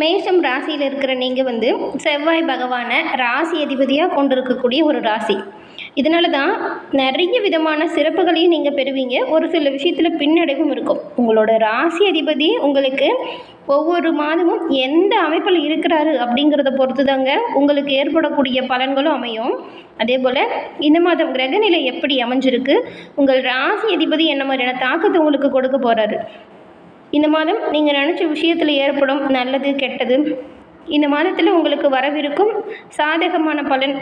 மேஷம் ராசியில் இருக்கிற நீங்கள் வந்து செவ்வாய் பகவானை ராசி அதிபதியாக கொண்டிருக்கக்கூடிய ஒரு ராசி. இதனால தான் நிறைய விதமான சிறப்புகளையும் நீங்கள் பெறுவீங்க. ஒரு சில விஷயத்தில் பின்னடைவும் இருக்கும். உங்களோட ராசி அதிபதி உங்களுக்கு ஒவ்வொரு மாதமும் எந்த அமைப்பில் இருக்கிறாரு அப்படிங்கிறத பொறுத்து தாங்க உங்களுக்கு ஏற்படக்கூடிய பலன்களும் அமையும். அதே போல் இந்த மாதம் கிரகநிலை எப்படி அமைஞ்சிருக்கு? உங்கள் ராசி அதிபதி என்ன மாதிரியான தாக்கத்தை உங்களுக்கு கொடுக்க போகிறாரு இந்த மாதம் நீங்கள் நினச்ச விஷயத்தில் ஏற்படும் நல்லது கெட்டது இந்த மாதத்தில் உங்களுக்கு வரவிருக்கும் சாதகமான பலன்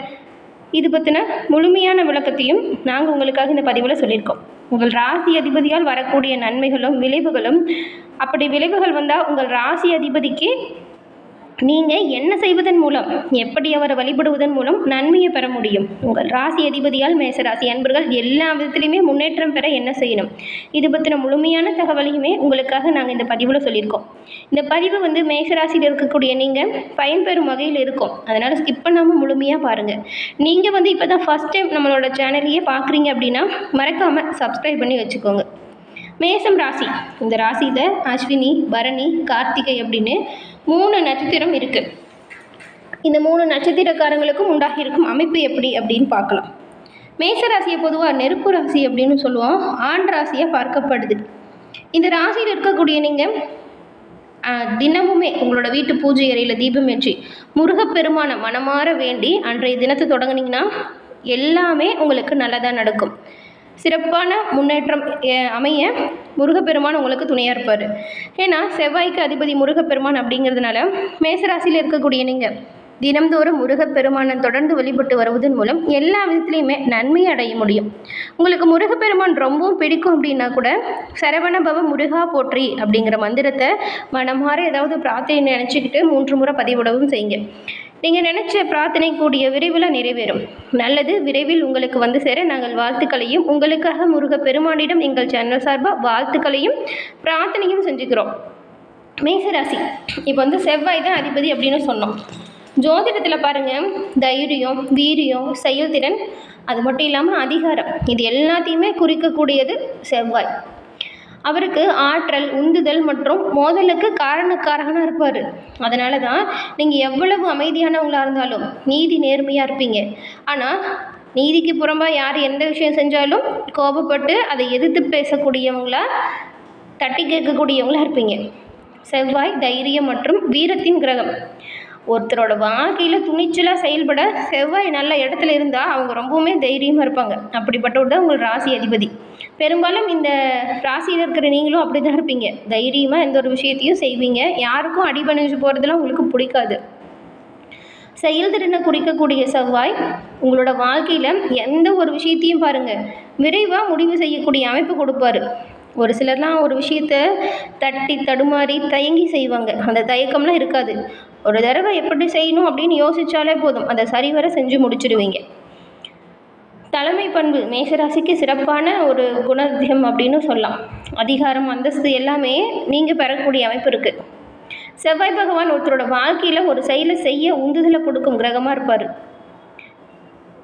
இது பற்றின முழுமையான விளக்கத்தையும் நாங்கள் உங்களுக்காக இந்த பதிவில் சொல்லியிருக்கோம். உங்கள் ராசி அதிபதியால் வரக்கூடிய நன்மைகளும் விளைவுகளும் அப்படி விளைவுகள் வந்தால் உங்கள் ராசி அதிபதிக்கு நீங்கள் என்ன செய்வதன் மூலம் எப்படி அவரை வழிபடுவதன் மூலம் நன்மையை பெற முடியும்? உங்கள் ராசி அதிபதியால் மேசராசி அன்பர்கள் எல்லா விதத்துலையுமே முன்னேற்றம் பெற என்ன செய்யணும்? இது பற்றின முழுமையான தகவலையுமே உங்களுக்காக நாங்கள் இந்த பதிவில் சொல்லியிருக்கோம். இந்த பதிவு வந்து மேசராசியில் இருக்கக்கூடிய நீங்கள் பயன்பெறும் வகையில் இருக்கும். அதனால் ஸ்கிப் பண்ணாமல் முழுமையாக பாருங்கள் நீங்கள் வந்து இப்போ தான் ஃபஸ்ட் டைம் நம்மளோட சேனலையே பார்க்குறீங்க அப்படின்னா மறக்காமல் சப்ஸ்கிரைப் பண்ணி வச்சுக்கோங்க. மேசம் ராசி. இந்த ராசியில் அஸ்வினி பரணி கார்த்திகை அப்படின்னு மூணு நட்சத்திரம் இருக்குது இந்த மூணு நட்சத்திரக்காரங்களுக்கும் உண்டாகி இருக்கும் அமைப்பு எப்படி அப்படின்னு பார்க்கலாம். மேச ராசியை பொதுவாக நெருப்பு ராசி அப்படின்னு சொல்லுவோம். ஆண் ராசியாக பார்க்கப்படுது. இந்த ராசியில் இருக்கக்கூடிய நீங்கள் தினமுமே உங்களோட வீட்டு பூஜை அறையில் தீபம் ஏற்றி முருகப்பெருமான மனமாற வேண்டி அன்றைய தினத்தை தொடங்குனீங்கன்னா எல்லாமே உங்களுக்கு நல்லதாக நடக்கும். சிறப்பான முன்னேற்றம் அமைய முருகப்பெருமான் உங்களுக்கு துணையாக இருப்பார். ஏன்னா செவ்வாய்க்கு அதிபதி முருகப்பெருமான் அப்படிங்கிறதுனால மேசராசியில் இருக்கக்கூடிய நீங்கள் தினம்தோறும் முருகப்பெருமானை தொடர்ந்து வழிபட்டு வருவதன் மூலம் எல்லா விதத்துலேயுமே நன்மை அடைய முடியும். உங்களுக்கு முருகப்பெருமான் ரொம்பவும் பிடிக்கும் அப்படின்னா கூட சரவணபவ முருகா போற்றி அப்படிங்கிற மந்திரத்தை மனமாற ஏதாவது பிரார்த்தனை நினச்சிக்கிட்டு மூன்று முறை பதிவிடவும் செய்யுங்க. நீங்கள் நினச்ச பிரார்த்தனை கூடிய விரைவில் நிறைவேறும். நல்லது விரைவில் உங்களுக்கு வந்து சேர நாங்கள் வாழ்த்துக்களையும் உங்களுக்காக முருக பெருமானிடம் எங்கள் சேனல் சார்பாக வாழ்த்துக்களையும் பிரார்த்தனையும் செஞ்சுக்கிறோம். மேசராசி இப்போ வந்து செவ்வாய் தான் அதிபதி அப்படின்னு சொன்னோம். ஜோதிடத்தில் பாருங்கள் தைரியம் வீரியம் செயல்திறன் அது மட்டும் இல்லாமல் அதிகாரம் இது எல்லாத்தையுமே குறிக்கக்கூடியது செவ்வாய். அவருக்கு ஆற்றல் உந்துதல் மற்றும் மோதலுக்கு காரணக்காரகனாக இருப்பார். அதனால தான் நீங்கள் எவ்வளவு அமைதியானவங்களாக இருந்தாலும் நீதி நேர்மையாக இருப்பீங்க. ஆனால் நீதிக்கு புறம்பாக யார் எந்த விஷயம் செஞ்சாலும் கோபப்பட்டு அதை எதிர்த்து பேசக்கூடியவங்களா தட்டி கேட்கக்கூடியவங்களா இருப்பீங்க. செவ்வாய் தைரியம் மற்றும் வீரத்தின் கிரகம். ஒருத்தரோட வாழ்க்கையில் துணிச்சலாக செயல்பட செவ்வாய் நல்ல இடத்துல இருந்தால் அவங்க ரொம்பவுமே தைரியமாக இருப்பாங்க. அப்படிப்பட்டவர் தான் உங்கள் ராசி அதிபதி. பெரும்பாலும் இந்த ராசியில் இருக்கிற நீங்களும் அப்படி தான் இருப்பீங்க. தைரியமாக எந்த ஒரு விஷயத்தையும் செய்வீங்க. யாருக்கும் அடிபணிஞ்சு போகிறதுலாம் உங்களுக்கு பிடிக்காது. செயல்திறனை குறிக்கக்கூடிய செவ்வாய் உங்களோட வாழ்க்கையில் எந்த ஒரு விஷயத்தையும் பாருங்கள் விரைவாக முடிவு செய்யக்கூடிய அமைப்பு கொடுப்பாரு. ஒரு சிலர்லாம் ஒரு விஷயத்த தட்டி தடுமாறி தயங்கி செய்வாங்க. அந்த தயக்கம்லாம் இருக்காது. ஒரு தடவை எப்படி செய்யணும் அப்படின்னு யோசிச்சாலே போதும். அதை சரிவர செஞ்சு முடிச்சிடுவீங்க தலைமை பண்பு மேஷராசிக்கு சிறப்பான ஒரு குணாதியம் அப்படின்னு சொல்லலாம். அதிகாரம் அந்தஸ்து எல்லாமே நீங்கள் பெறக்கூடிய அமைப்பு இருக்குது செவ்வாய் பகவான் ஒருத்தரோட வாழ்க்கையில் ஒரு செயலை செய்ய உந்துதலை கொடுக்கும் கிரகமாக இருப்பார்.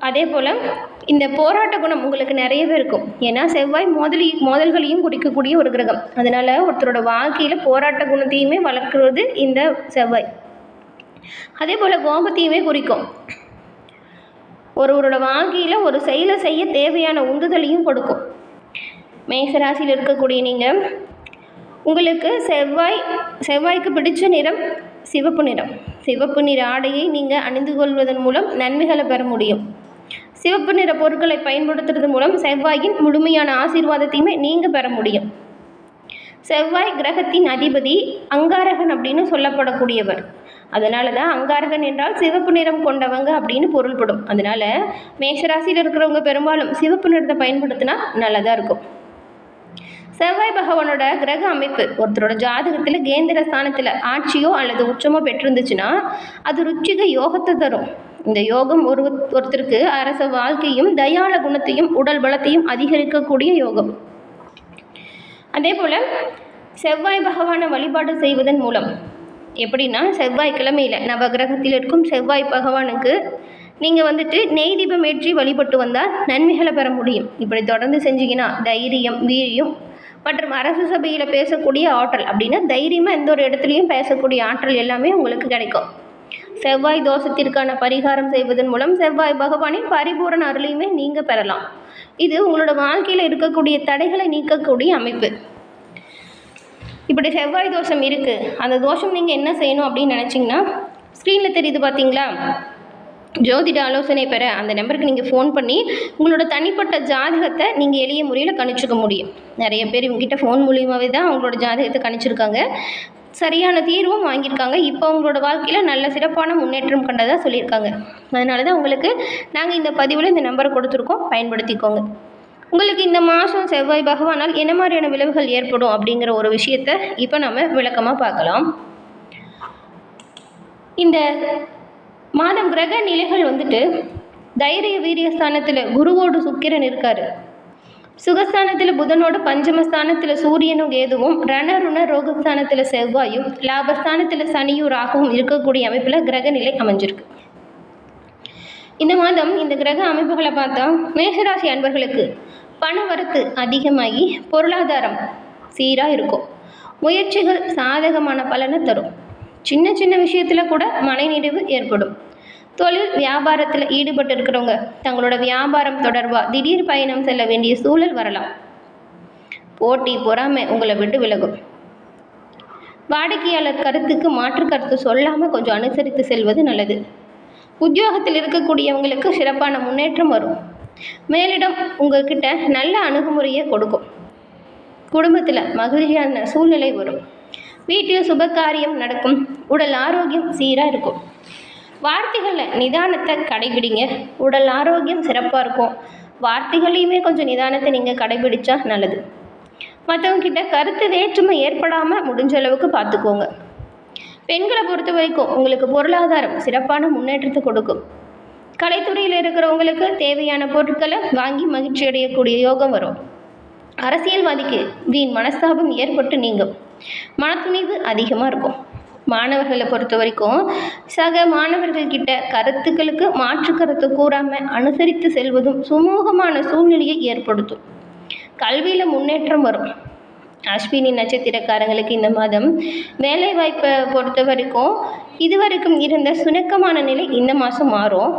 அதே போல் இந்த போராட்ட குணம் உங்களுக்கு நிறையவே இருக்கும். ஏன்னா செவ்வாய் மோதலி மோதல்களையும் குறிக்கக்கூடிய ஒரு கிரகம். அதனால் ஒருத்தரோட வாழ்க்கையில் போராட்ட குணத்தையுமே வளர்க்குறது இந்த செவ்வாய். அதே போல் கோபத்தையுமே குறிக்கும். ஒருவரோட வாழ்க்கையில் ஒரு செயலை செய்ய தேவையான உந்துதலையும் கொடுக்கும். மேசராசியில் இருக்கக்கூடிய நீங்கள் உங்களுக்கு செவ்வாய் செவ்வாய்க்கு பிடிச்ச நிறம் சிவப்பு நிறம். சிவப்பு நிற ஆடையை நீங்கள் அணிந்து கொள்வதன் மூலம் நன்மைகளை பெற முடியும். சிவப்பு நிற பொருட்களை பயன்படுத்துறது மூலம் செவ்வாயின் முழுமையான ஆசீர்வாதத்தையுமே நீங்கள் பெற முடியும். செவ்வாய் கிரகத்தின் அதிபதி அங்காரகன் அப்படின்னு சொல்லப்படக்கூடியவர். அதனால தான் அங்காரகன் என்றால் சிவப்பு நிறம் கொண்டவங்க அப்படின்னு பொருள்படும். அதனால மேஷராசியில் இருக்கிறவங்க பெரும்பாலும் சிவப்பு நிறத்தை பயன்படுத்தினா நல்லதாக இருக்கும். செவ்வாய் பகவானோட கிரக அமைப்பு ஒருத்தரோட ஜாதகத்தில் கேந்திர ஸ்தானத்தில் ஆட்சியோ அல்லது உச்சமோ பெற்றிருந்துச்சுன்னா அது ருச்சிக யோகத்தை தரும். இந்த யோகம் ஒரு ஒருத்தருக்கு அரச வாழ்க்கையும் தயாள குணத்தையும் உடல் பலத்தையும் அதிகரிக்கக்கூடிய யோகம். அதே போல் செவ்வாய் பகவானை வழிபாடு செய்வதன் மூலம் எப்படின்னா செவ்வாய்க்கிழமையில் நவகிரகத்தில் இருக்கும் செவ்வாய் பகவானுக்கு நீங்கள் வந்துட்டு நெய் தீபம் ஏற்றி வழிபட்டு வந்தால் நன்மைகளை பெற முடியும். இப்படி தொடர்ந்து செஞ்சீங்கன்னா தைரியம் வீரியம் மற்றும் அரசு சபையில் பேசக்கூடிய ஆற்றல் அப்படின்னா தைரியமாக எந்த ஒரு இடத்துலையும் பேசக்கூடிய ஆற்றல் எல்லாமே உங்களுக்கு கிடைக்கும். செவ்வாய் தோஷத்திற்கான பரிகாரம் செய்வதன் மூலம் செவ்வாய் பகவானின் பரிபூரண அருளையுமே நீங்கள் பெறலாம். இது உங்களோட வாழ்க்கையில் இருக்கக்கூடிய தடைகளை நீக்கக்கூடிய அமைப்பு. இப்படி செவ்வாய் தோஷம் இருக்குது அந்த தோஷம் நீங்கள் என்ன செய்யணும் அப்படின்னு நினச்சிங்கன்னா ஸ்க்ரீனில் தெரியுது பார்த்தீங்களா ஜோதிட ஆலோசனை பெற அந்த நம்பருக்கு நீங்கள் ஃபோன் பண்ணி உங்களோட தனிப்பட்ட ஜாதகத்தை நீங்கள் எளிய முறையில் கணிச்சுக்க முடியும். நிறைய பேர் இவங்ககிட்ட ஃபோன் மூலியமாகவே தான் அவங்களோட ஜாதகத்தை கணிச்சிருக்காங்க. சரியான தீர்வும் வாங்கியிருக்காங்க. இப்போ அவங்களோட வாழ்க்கையில் நல்ல சிறப்பான முன்னேற்றம் கண்டதாக சொல்லியிருக்காங்க. அதனால தான் உங்களுக்கு நாங்கள் இந்த பதிவில் இந்த நம்பரை கொடுத்துருக்கோம். பயன்படுத்திக்கோங்க. உங்களுக்கு இந்த மாதம் செவ்வாய் பகவானால் என்ன மாதிரியான விளைவுகள் ஏற்படும் அப்படிங்கிற ஒரு விஷயத்தை இப்போ நம்ம விளக்கமாக பார்க்கலாம். இந்த மாதம் கிரக நிலைகள் வந்துட்டு தைரிய வீரியஸ்தானத்தில் குருவோடு சுக்கிரன் இருக்கார். சுகஸ்தானத்தில் புதனோட பஞ்சமஸ்தானத்தில் சூரியனும் கேதுவும் ரணருண ரோகஸ்தானத்தில் செவ்வாயும் லாபஸ்தானத்தில் சனியும் ராகுவும் இருக்கக்கூடிய அமைப்பில் கிரக நிலை அமைஞ்சிருக்கு. இந்த மாதம் இந்த கிரக அமைப்புகளை பார்த்தா மேஷராசி அன்பர்களுக்கு பணவரத்து அதிகமாகி பொருளாதாரம் சீராக இருக்கும் முயற்சிகள் சாதகமான பலனை தரும். சின்ன சின்ன விஷயத்தில் கூட மனநிறைவு ஏற்படும். தொழில் வியாபாரத்தில் ஈடுபட்டு இருக்கிறவங்க தங்களோட வியாபாரம் தொடர்பாக திடீர் பயணம் செல்ல வேண்டிய சூழல் வரலாம். போட்டி பொறாமை உங்களை விட்டு விலகும். வாடிக்கையாளர் கருத்துக்கு மாற்று கருத்து சொல்லாமல் கொஞ்சம் அனுசரித்து செல்வது நல்லது. உத்தியோகத்தில் இருக்கக்கூடியவங்களுக்கு சிறப்பான முன்னேற்றம் வரும். மேலிடம் உங்ககிட்ட நல்ல அணுகுமுறையை கொடுக்கும். குடும்பத்தில் மகிழ்ச்சியான சூழ்நிலை வரும். வீட்டில் சுபகாரியம் நடக்கும். உடல் ஆரோக்கியம் சீராக இருக்கும். வார்த்தைகளில் நிதானத்தை கடைபிடிங்க. உடல் ஆரோக்கியம் சிறப்பாக இருக்கும். வார்த்தைகளையுமே கொஞ்சம் நிதானத்தை நீங்கள் கடைபிடிச்சா நல்லது. மற்றவங்கக்கிட்ட கருத்து வேற்றுமை ஏற்படாமல் முடிஞ்ச அளவுக்கு பார்த்துக்கோங்க பெண்களை பொறுத்த வரைக்கும் உங்களுக்கு பொருளாதாரம் சிறப்பான முன்னேற்றத்தை கொடுக்கும். கலைத்துறையில் இருக்கிறவங்களுக்கு தேவையான பொருட்களை வாங்கி மகிழ்ச்சி அடையக்கூடிய யோகம் வரும். அரசியல்வாதிக்கு வீண் மனஸ்தாபம் ஏற்பட்டு நீங்கும். மனத்துணிவு அதிகமாக இருக்கும். மாணவர்களை பொறுத்த வரைக்கும் சக மாணவர்கள்கிட்ட கருத்துக்களுக்கு மாற்று கருத்து கூறாமல் அனுசரித்து செல்வதும் சுமூகமான சூழ்நிலையை ஏற்படுத்தும். கல்வியில் முன்னேற்றம் வரும். அஸ்வினி நட்சத்திரக்காரங்களுக்கு இந்த மாதம் வேலை வாய்ப்பை பொறுத்த வரைக்கும் இதுவரைக்கும் இருந்த சுணக்கமான நிலை இந்த மாதம் மாறும்.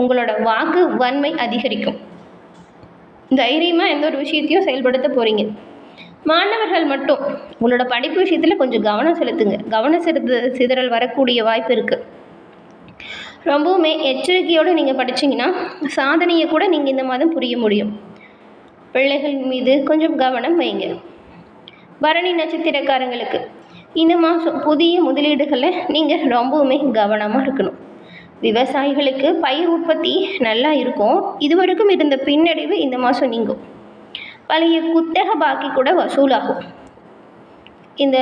உங்களோட வாக்கு வன்மை அதிகரிக்கும். தைரியமாக எந்த ஒரு விஷயத்தையும் செயல்படுத்த போகிறீங்க மாணவர்கள் மட்டும் உங்களோட படிப்பு விஷயத்தில் கொஞ்சம் கவனம் செலுத்துங்க. கவனம் செலுத்து சிதறல் வரக்கூடிய வாய்ப்பு இருக்குது ரொம்பவுமே எச்சரிக்கையோடு நீங்கள் படிச்சிங்கன்னா சாதனையை கூட நீங்கள் இந்த மாதம் புரிய முடியும். பிள்ளைகள் மீது கொஞ்சம் கவனம் வைங்க. பரணி நட்சத்திரக்காரங்களுக்கு. இந்த மாதம் புதிய முதலீடுகளில் நீங்கள் ரொம்பவுமே கவனமாக இருக்கணும். விவசாயிகளுக்கு பயிர் உற்பத்தி நல்லா இருக்கும். இதுவரைக்கும் இருந்த பின்னடைவு இந்த மாதம் நீங்கும். பழைய குத்தக பாக்கி கூட வசூலாகும். இந்த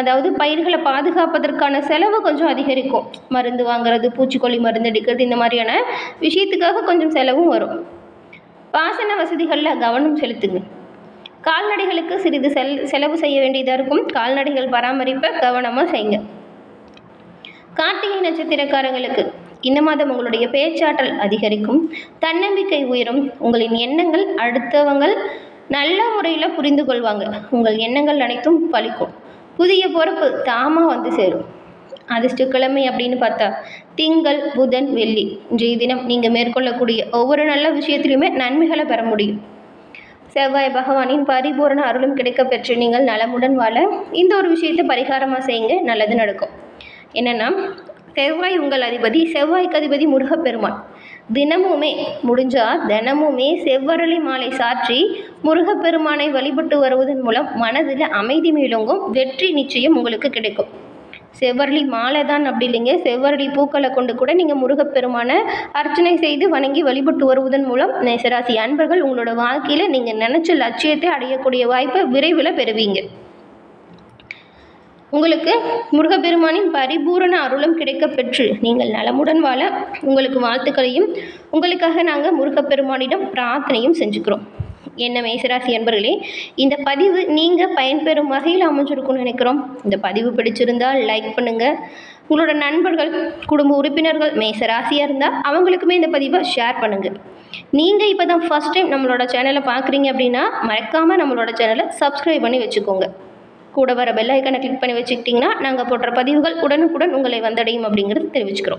அதாவது பயிர்களை பாதுகாப்பதற்கான செலவு கொஞ்சம் அதிகரிக்கும். மருந்து வாங்குறது பூச்சிக்கொல்லி மருந்து அடிக்கிறது இந்த மாதிரியான விஷயத்துக்காக கொஞ்சம் செலவும் வரும். பாசன வசதிகளில் கவனம் செலுத்துங்க. கால்நடைகளுக்கு சிறிது செல் செலவு செய்ய வேண்டியதாக இருக்கும். கால்நடைகள் பராமரிப்பை கவனமாக செய்யுங்க. கார்த்திகை நட்சத்திரக்காரங்களுக்கு இந்த மாதம் உங்களுடைய பேச்சாற்றல் அதிகரிக்கும். தன்னம்பிக்கை உயரும். உங்களின் எண்ணங்கள் அடுத்தவங்கள் நல்ல முறையில் புரிந்து கொள்வாங்க. உங்கள் எண்ணங்கள் அனைத்தும் பழிக்கும். புதிய பொறுப்பு தாமாக வந்து சேரும். அதிர்ஷ்டக்கிழமை அப்படின்னு பார்த்தா திங்கள் புதன் வெள்ளி இன்றைய தினம் நீங்கள் மேற்கொள்ளக்கூடிய ஒவ்வொரு நல்ல விஷயத்திலையுமே நன்மைகளை பெற முடியும். செவ்வாய் பகவானின் பரிபூரண அருளும் கிடைக்க பெற்று நீங்கள் நலமுடன் வாழ. இந்த ஒரு விஷயத்தை பரிகாரமாக செய்யுங்க. நல்லது நடக்கும். என்னென்னா செவ்வாய் உங்கள் அதிபதி செவ்வாய்க்கு அதிபதி முருகப்பெருமான். தினமுமே முடிஞ்சால் தினமுமே செவ்வரளி மாலை சாற்றி முருகப்பெருமானை வழிபட்டு வருவதன் மூலம் மனதில் அமைதி மேலோங்கும் வெற்றி நிச்சயம் உங்களுக்கு கிடைக்கும். செவ்வரளி மாலை தான் அப்படி இல்லைங்க. செவ்வரளி பூக்களை கொண்டு கூட நீங்கள் முருகப்பெருமானை அர்ச்சனை செய்து வணங்கி வழிபட்டு வருவதன் மூலம் நேசராசி அன்பர்கள் உங்களோட வாழ்க்கையில் நீங்கள் நினச்ச லட்சியத்தை அடையக்கூடிய வாய்ப்பை விரைவில் பெறுவீங்க. உங்களுக்கு முருகப்பெருமானின் பரிபூரண அருளும் கிடைக்கப்பெற்று நீங்கள் நலமுடன் வாழ உங்களுக்கு வாழ்த்துக்களையும் உங்களுக்காக நாங்கள் முருகப்பெருமானிடம் பிரார்த்தனையும் செஞ்சுக்கிறோம். என்ன மேசராசி அன்பர்களே இந்த பதிவு நீங்கள் பயன்பெறும் வகையில் அமைஞ்சிருக்கும்னு நினைக்கிறோம். இந்த பதிவு பிடிச்சிருந்தால் லைக் பண்ணுங்கள் உங்களோட நண்பர்கள் குடும்ப உறுப்பினர்கள் மேசராசியாக இருந்தால் அவங்களுக்குமே இந்த பதிவை ஷேர் பண்ணுங்கள் நீங்கள் இப்போ தான் ஃபஸ்ட் டைம் நம்மளோட சேனலை பார்க்குறீங்க அப்படின்னா மறக்காமல் நம்மளோட சேனலை சப்ஸ்கிரைப் பண்ணி வச்சுக்கோங்க. கூட வர பெல் ஐக்கனை கிளிக் பண்ணி வச்சுக்கிட்டிங்கன்னா நாங்கள் போடுற பதிவுகள் உடனுக்குடன் உங்களை வந்தடையும் அப்படிங்கிறது தெரிவிச்சுக்கிறோம்.